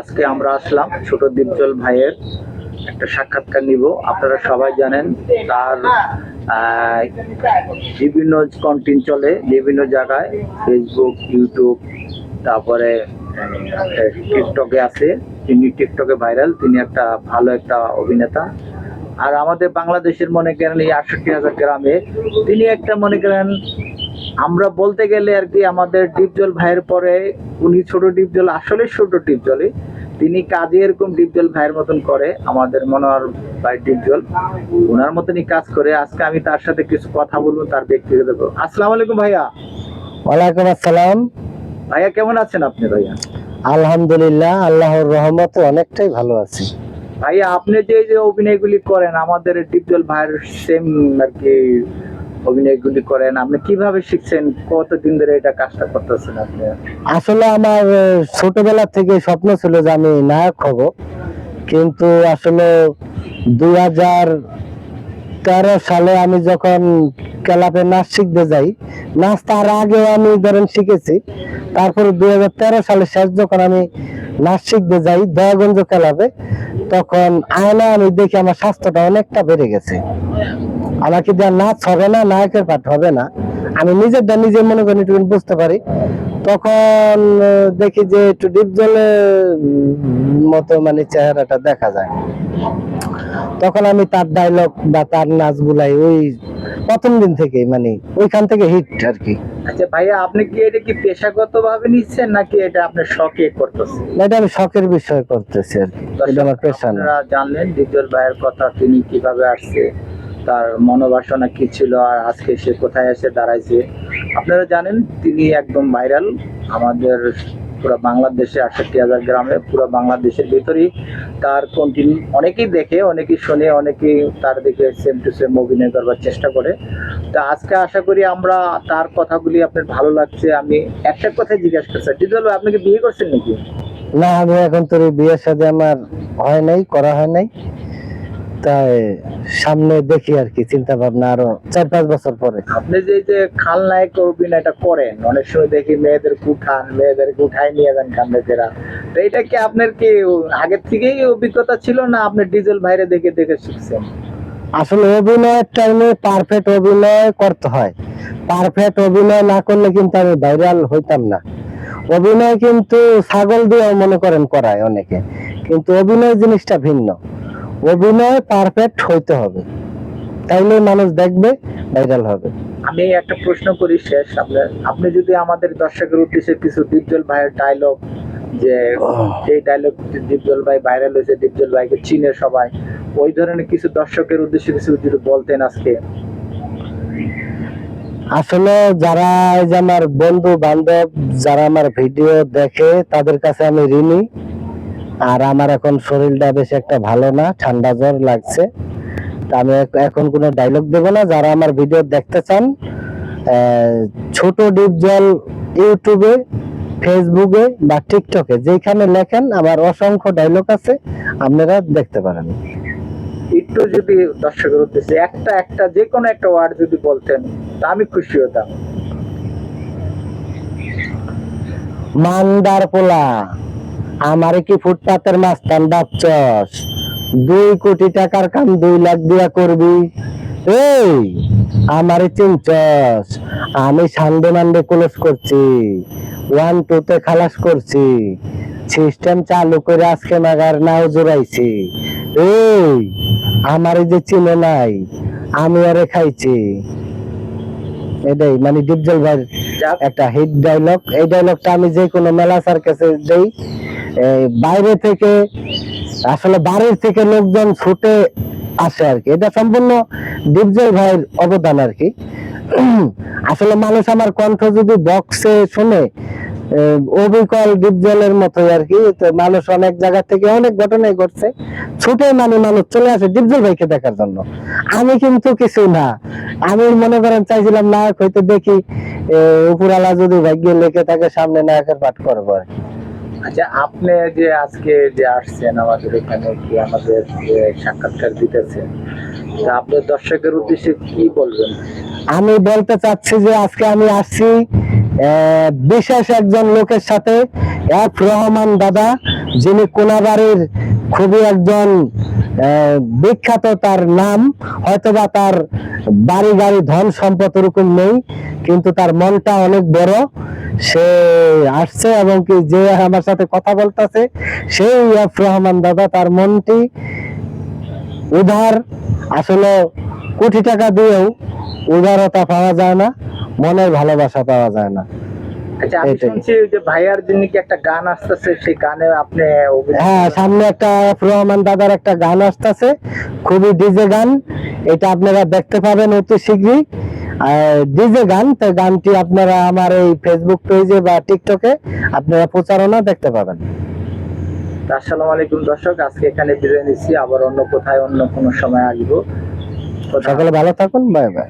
আজকে আমরা আসলাম ছোট দীপজল ভাইয়ের একটা সাক্ষাৎকার নিব। আপনারা সবাই জানেন তার বিভিন্ন কন্টেন্ট চলে বিভিন্ন জায়গায় ফেসবুক ইউটিউব তারপরে টিকটকে আছে। তিনি টিকটকে ভাইরাল তিনি একটা ভালো একটা অভিনেতা। আর আমাদের বাংলাদেশের মনে করেন এই আটষট্টি হাজার গ্রামে তিনি একটা মনে করেন আমরা বলতে গেলে আর কি আমাদের ডিপজল ভাইয়ের পরে উনি ছোট ডিপজল আসলে ছোট ডিপজলই। তিনি কাজে এরকম ডিপজল ভাইয়ের মতন করে আমাদের মনোহর ভাই ডিপজল। ওনার মতনই কাজ করে। আজকে আমি তার সাথে কিছু কথা বলব তার ব্যক্তিগত। আসসালামু আলাইকুম ভাইয়া। ওয়ালাইকুম আসসালাম। ভাইয়া কেমন আছেন আপনি ভাইয়া? আলহামদুলিল্লাহ আল্লাহর রহমতে অনেকটাই ভালো আছি। ভাইয়া আপনি যে যে অভিনয়গুলি করেন আমাদের ডিপজল ভাইয়ের সেম আর কি অভিনয়গুলি করেন, আপনি কীভাবে শিখছেন? কতদিন ধরে এটা কাজটা করতেছেন আপনি? আসলে আমার ছোটবেলা থেকে স্বপ্ন ছিল যে আমি নায়ক হব। কিন্তু আসলে দুই হাজার তেরো সালে আমি যখন ক্লাবে নাচ শিখতে যাই। নাচ তার আগেও আমি ধরেন শিখেছি। তারপরে দুই হাজার তেরো সালে শেষ যখন আমি নাচ শিখতে যাই দয়াগঞ্জ ক্লাবে, তখন আয়না আমি দেখি আমার স্বাস্থ্যটা অনেকটা বেড়ে গেছে। আমাকে দেওয়া নাচ হবে না, নায়কের পাঠ হবে না। আমি নিজেরটা নিজে মনে করি একটু বুঝতে পারি। তখন দেখি যে একটু ডিপ জলে মতো মানে চেহারাটা দেখা যায়। তখন আমি তার ডায়লগ বা তার নাচগুলাই ওই প্রথম দিন থেকে মানে ওইখান থেকে হিট আর কি। আচ্ছা ভাইয়া আপনি কি এটা কি পেশাগত ভাবে নিচ্ছেন নাকি এটা আপনার শখে করতেছেন? এটা আমি শখের বিষয় করতেছি আর কি। এটা আমার পেশা না। আপনারা জানলেন ডিজল ভাইয়ের কথা তিনি কীভাবে আসছে তার মনোবাসনা কি ছিল আর আজকে সে কোথায় এসে দাঁড়াইছে। আপনারা জানেন তিনি একদম ভাইরাল আমাদের পুরো বাংলাদেশে আটষট্টি হাজার গ্রামে পুরো বাংলাদেশের ভিতরেই তার কন্টিনিউ অনেকেই দেখে, অনেকেই শোনে, অনেকেই তার দিকে সেম টু সেম অভিনয় করবার চেষ্টা করে। তা আজকে আশা করি আমরা তার কথাগুলি আপনার ভালো লাগছে, আমি একটা কথা জিজ্ঞাসা করছি ডিজল আপনি কি বিয়ে করছেন নাকি? না, আমি এখন তোর বিয়ের সাথে আমার হয় নাই, করা হয় নাই। তাই সামনে দেখি আর কি চিন্তা ভাবনা আরও চার পাঁচ বছর পরে। আপনি যে যে খালনায়ক অভিনয়টা করেন অনেক সময় দেখি মেয়েদের উঠান মেয়েদের উঠাই নিয়ে যান কান্দেরা তো এটা কি আপনার কি আগের থেকেই অভিজ্ঞতা ছিল না আপনি ডিজেল ভাইরে দেখে দেখে শিখছেন? আসলে অভিনয়ের টাইমে পারফেক্ট অভিনয় করতে হয়। পারফেক্ট অভিনয় না করলে কিন্তু আমি ভাইরাল হইতাম না। অভিনয় কিন্তু ছাগল দিয়ে মনে করেন করায় অনেকে। কিন্তু অভিনয় জিনিসটা ভিন্ন। অভিনয় পারফেক্ট হইতে হবে। তাইলে মানুষ দেখবে ভাইরাল হবে। আমি একটা প্রশ্ন করি শেষ আপনার। আপনি যদি আমাদের দর্শকের উদ্দেশ্যে কিছু ডিপজল ভাইয়ের ডায়লগ যে সেই ডায়লগ ডিপজল ভাই ভাইরাল হয়েছে ডিপজল ভাইকে চিনে সবাই ওই ধরনের কিছু দর্শকের উদ্দেশ্যে কিছু যদি বলতেন আজকে। আসলে যারা এই যে আমার বন্ধু বান্ধব যারা আমার ভিডিও দেখে তাদের কাছে আমি ঋণী। আর আমার এখন শরীরটা বেশ একটা ভালো না ঠান্ডা জ্বর লাগছে। তা আমি এখন কোনো ডায়লগ দেবো না যারা আমার ভিডিও দেখতে চান ছোট ডিপ জল ইউটিউবে ফেসবুকে বা টিকটকে যেখানে লেখেন আমার অসংখ্য ডায়লগ আছে আপনারা দেখতে পারেন। একটু যদি দর্শকের উদ্দেশ্যে একটা একটা যে কোনো একটা ওয়ার্ড যদি বলতেন তা আমি খুশি হতাম। মান্দার পোলা। আমারে কি ফুটপাতের মাস্তান বাপচস? দুই কোটি টাকার কাম দুই লাখ দিয়া করবি। এই আমারে চিনচস? আমি সানডে মানডে ক্লোজ করছি। ওয়ান টু তে খালাস করছি। সিস্টেম চালু করে আজকে নাগার নাও জোড়াইছি। এই আমারে যে চিনে নাই আমি আরে খাইছি। এটাই মানে ডিপজল ভাই একটা হিট ডায়লগ এই ডায়লগটা আমি যে কোনো মেলা সার্কাসে দেই বাইরে থেকে, আসলে বাড়ির থেকে লোকজন ছুটে আসে আর কি। এটা সম্পূর্ণ ডিপজল ভাইয়ের অবদান আর কি। আসলে মানুষ আমার কণ্ঠ যদি বক্সে শুনে অবিকল ডিপজলের মতো আর কি। মানুষ অনেক জায়গা থেকে অনেক ঘটনাই ঘটছে। ছুটে মানে মানুষ চলে আসে ডিপজল ভাইকে দেখার জন্য। আমি কিন্তু কিছু না। আমি মনে করেন চাইছিলাম, নায়ক হইতে দেখি উপরালা যদি ভাগ্য লেখে তাকে সামনে নায়কের পাঠ করব আর কি। আচ্ছা আপনি যে আজকে যে আসছেন আমাদের এখানে কি আমাদের সাক্ষাৎকার দিতেছেন আপনি দর্শকের উদ্দেশ্যে কি বলবেন? আমি বলতে চাচ্ছি যে আজকে আমি আসছি বিশেষ একজন লোকের সাথে এফ রহমান দাদা, যিনি কোনাবাড়ির খুবই একজন বিখ্যাত তার নাম, হয়তোবা তার বাড়ি গাড়ি ধন সম্পদ ওরকম নেই, কিন্তু তার মনটা অনেক বড়। সে আসছে এবং কি যে আমার সাথে কথা বলতেছে সেই রহমান দাদা তার মনটি উধার আসলে কোটি টাকা দিয়েও উদারতা পাওয়া যায় না মনের ভালোবাসা পাওয়া যায় না। আচ্ছা হ্যাঁ সামনে একটা রহমান দাদার একটা গান আসতেছে খুবই ডিজে গান এটা আপনারা দেখতে পাবেন অতি শীঘ্রই। ডিজে গান তো গানটি আপনারা আমার এই ফেসবুক পেজে বা টিকটকে আপনারা প্রচারণা দেখতে পাবেন। আসসালামু আলাইকুম দর্শক আজকে এখানে বিদায় নিচ্ছি। আবার অন্য কোথায় অন্য কোনো সময় আসব। সকালে ভালো থাকুন বাই বাই।